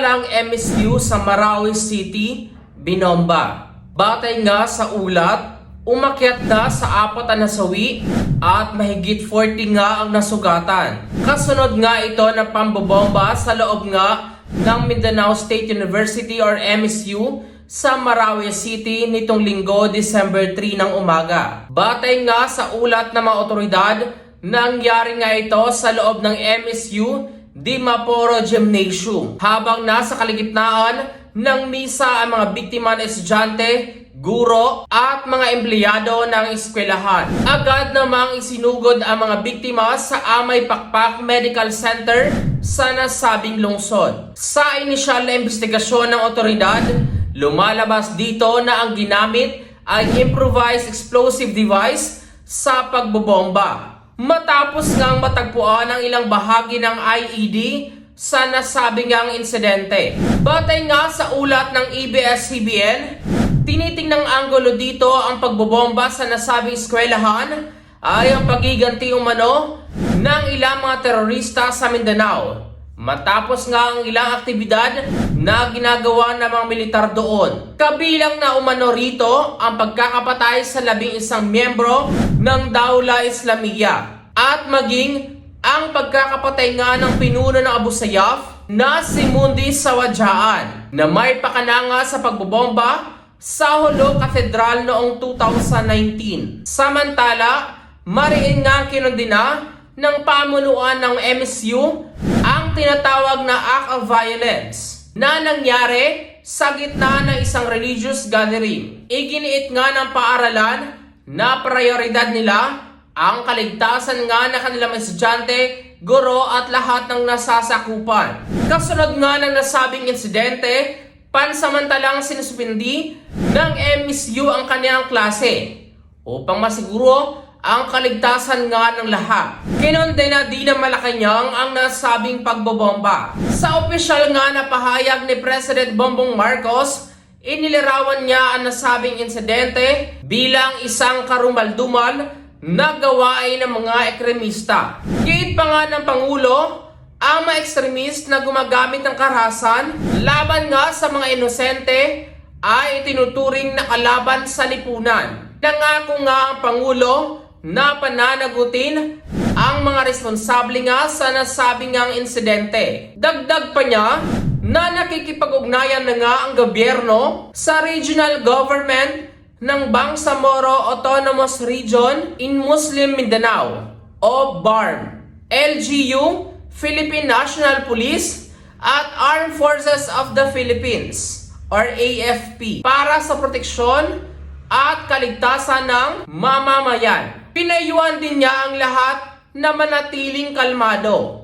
Hinalang MSU sa Marawi City, binomba. Batay nga sa ulat, umakyat na sa apat na nasawi at mahigit 40 nga ang nasugatan. Kasunod nga ito ng pambobomba sa loob nga ng Mindanao State University or MSU sa Marawi City nitong linggo, December 3 ng umaga. Batay nga sa ulat ng mga otoridad, nangyari nga ito sa loob ng MSU Dimaporo Gymnasium. Habang nasa kaligitnaan ng misa ang mga biktima na estudyante, guro at mga empleyado ng eskwelahan. Agad namang isinugod ang mga biktima sa Amay Pakpak Medical Center sa nasabing lungsod. Sa inisyal na investigasyon ng otoridad, lumalabas dito na ang ginamit ay improvised explosive device sa pagbobomba. Matapos ngang matagpuan ang ilang bahagi ng IED sa nasabing ngang insidente. Batay nga sa ulat ng E ABS-CBN, tinitingnang anggulo dito ang pagbobomba sa nasabing eskwelahan ay ang pagiganti umano ng ilang mga terorista sa Mindanao. Matapos nga ang ilang aktibidad na ginagawa ng mga militar doon. Kabilang na umano rito ang pagkakapatay sa labing isang miyembro ng Daula Islamiyah at maging ang pagkakapatay nga ng pinuno ng Abu Sayyaf na si Mundi Sawadjaan na may pakananga sa pagbobomba sa Holo Cathedral noong 2019. Samantala, mariin nga kinundina ng pamunuan ng MSU ang tinatawag na act of violence na nangyari sa gitna ng isang religious gathering. Iginiit nga ng paaralan na prioridad nila ang kaligtasan nga ng kanilang estudyante, guro at lahat ng nasasakupan. Kasunod nga ng nasabing insidente, pansamantalang sinuspindi ng MSU ang kanyang klase upang masiguro ang kaligtasan nga ng lahat. Kinondena din ng Malacanang ang nasabing pagbobomba. Sa opisyal nga na pahayag ni President Bongbong Marcos, inilarawan niya ang nasabing insidente bilang isang karumaldumal na gawain ng mga ekstremista. Kiit pa nga ng Pangulo, ang mga ekstremist na gumagamit ng karahasan laban nga sa mga inosente ay itinuturing na kalaban sa lipunan. Nangako nga ang Pangulo na pananagutin ang mga responsable nga sa nasabing ngang insidente. Dagdag pa niya na nakikipag-ugnayan na nga ang gobyerno sa regional government ng Bangsamoro Autonomous Region in Muslim Mindanao o BARM, LGU, Philippine National Police at Armed Forces of the Philippines or AFP para sa proteksyon at kaligtasan ng mamamayan. Pinayuan din niya ang lahat na manatiling kalmado